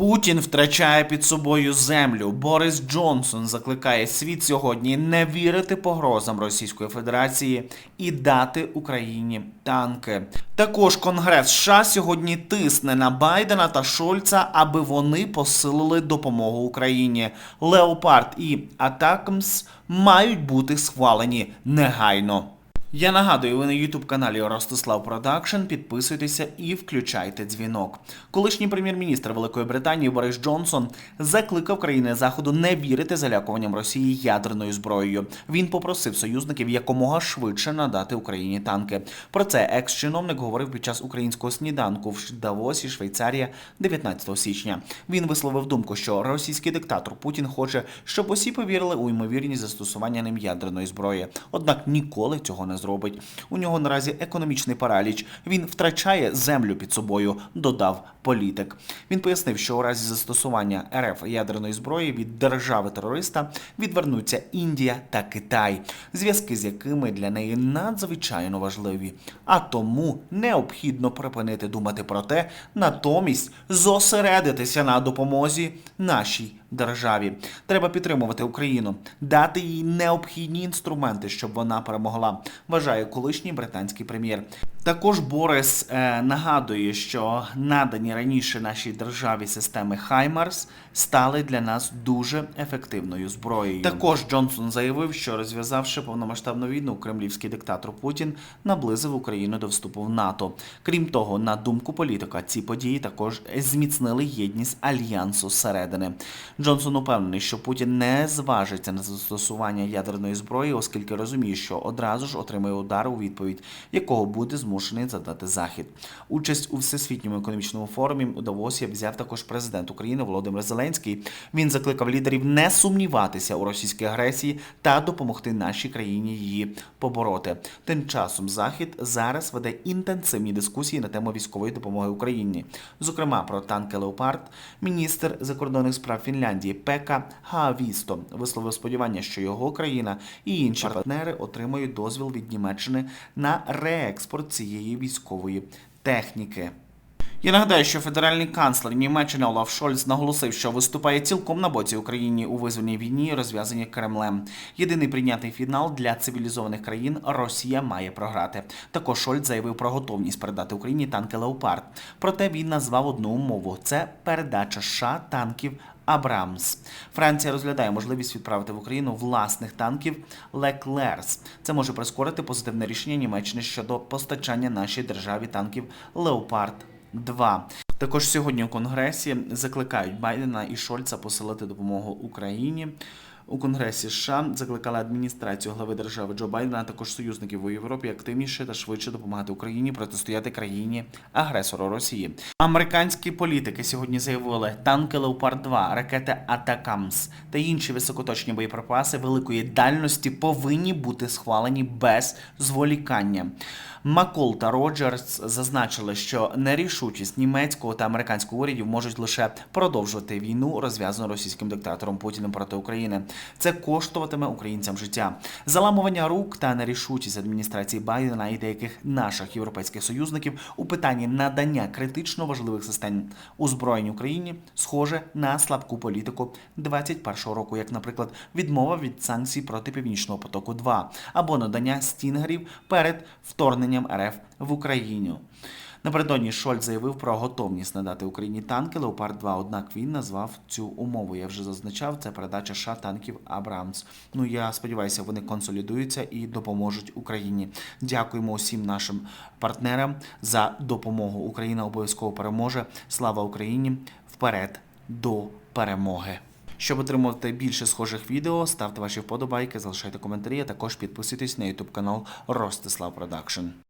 Путін втрачає під собою землю. Борис Джонсон закликає світ сьогодні не вірити погрозам Російської Федерації і дати Україні танки. Також Конгрес США сьогодні тисне на Байдена та Шольца, аби вони посилили допомогу Україні. Леопард і Атакмс мають бути схвалені негайно. Я нагадую, ви на youtube каналі Ростислав Продакшн. Підписуйтеся і включайте дзвінок. Колишній прем'єр-міністр Великої Британії Борис Джонсон закликав країни заходу не вірити залякуванням Росії ядерною зброєю. Він попросив союзників якомога швидше надати Україні танки. Про це екс-чиновник говорив під час українського сніданку в Давосі, Швейцарія, 19 січня. Він висловив думку, що російський диктатор Путін хоче, щоб усі повірили у ймовірність застосування ним ядерної зброї. Однак ніколи цього не зробить. У нього наразі економічний параліч. Він втрачає землю під собою, додав політик. Він пояснив, що у разі застосування РФ ядерної зброї від держави-терориста відвернуться Індія та Китай, зв'язки з якими для неї надзвичайно важливі. А тому необхідно припинити думати про те, натомість зосередитися на допомозі нашій державі. Треба підтримувати Україну, дати їй необхідні інструменти, щоб вона перемогла. Вважає колишній британський прем'єр. Також Борис е, нагадує, що надані раніше нашій державі системи Хаймарс стали для нас дуже ефективною зброєю. Також Джонсон заявив, що розв'язавши повномасштабну війну, кремлівський диктатор Путін наблизив Україну до вступу в НАТО. Крім того, на думку політика, ці події також зміцнили єдність альянсу зсередини. Джонсон упевнений, що Путін не зважиться на застосування ядерної зброї, оскільки розуміє, що одразу ж отримає удар у відповідь, якого буде змушений задати захід. Участь у всесвітньому економічному форумі у Давосі взяв також президент України Володимир Зеленський. Він закликав лідерів не сумніватися у російській агресії та допомогти нашій країні її побороти. Тим часом Захід зараз веде інтенсивні дискусії на тему військової допомоги Україні, зокрема про танки Леопард. Міністр закордонних справ Фінляндії Пека Хаавісто висловив сподівання, що його країна і інші партнери отримають дозвіл від Німеччини на реекспорт цієї військової техніки. Я нагадаю, що федеральний канцлер Німеччини Олаф Шольц наголосив, що виступає цілком на боці України у визвольній війні, розв'язаній Кремлем. Єдиний прийнятний фінал для цивілізованих країн Росія має програти. Також Шольц заявив про готовність передати Україні танки Леопард. Проте він назвав одну умову: це передача США танків. Абрамс. Франція розглядає можливість відправити в Україну власних танків Леклерс. Це може прискорити позитивне рішення Німеччини щодо постачання нашій державі танків Леопард 2. Також сьогодні у Конгресі закликають Байдена і Шольца посилити допомогу Україні. У Конгресі США закликали адміністрацію глави держави Джо Байдена, а також союзників у Європі активніше та швидше допомагати Україні протистояти країні агресору Росії. Американські політики сьогодні заявили, танки Леопард 2 ракети Атакамс та інші високоточні боєприпаси великої дальності повинні бути схвалені без зволікання. Макол та Роджерс зазначили, що нерішучість німецького та американського урядів можуть лише продовжувати війну, розв'язану російським диктатором Путіним проти України. Це коштуватиме українцям життя. Заламування рук та нерішучість адміністрації Байдена і деяких наших європейських союзників у питанні надання критично важливих систем озброєнь Україні схоже на слабку політику 21-го року, як, наприклад, відмова від санкцій проти північного потоку 2 або надання стінгерів перед вторгненням РФ в Україну. Напередодні Шольц заявив про готовність надати Україні танки Леопард 2 однак він назвав цю умову. Я вже зазначав, це передача США танків Абрамс. Ну я сподіваюся, вони консолідуються і допоможуть Україні. Дякуємо усім нашим партнерам за допомогу. Україна обов'язково переможе. Слава Україні! Вперед до перемоги! Щоб отримувати більше схожих відео, ставте ваші вподобайки, залишайте коментарі, а також підписуйтесь на YouTube канал Ростислав Продакшн.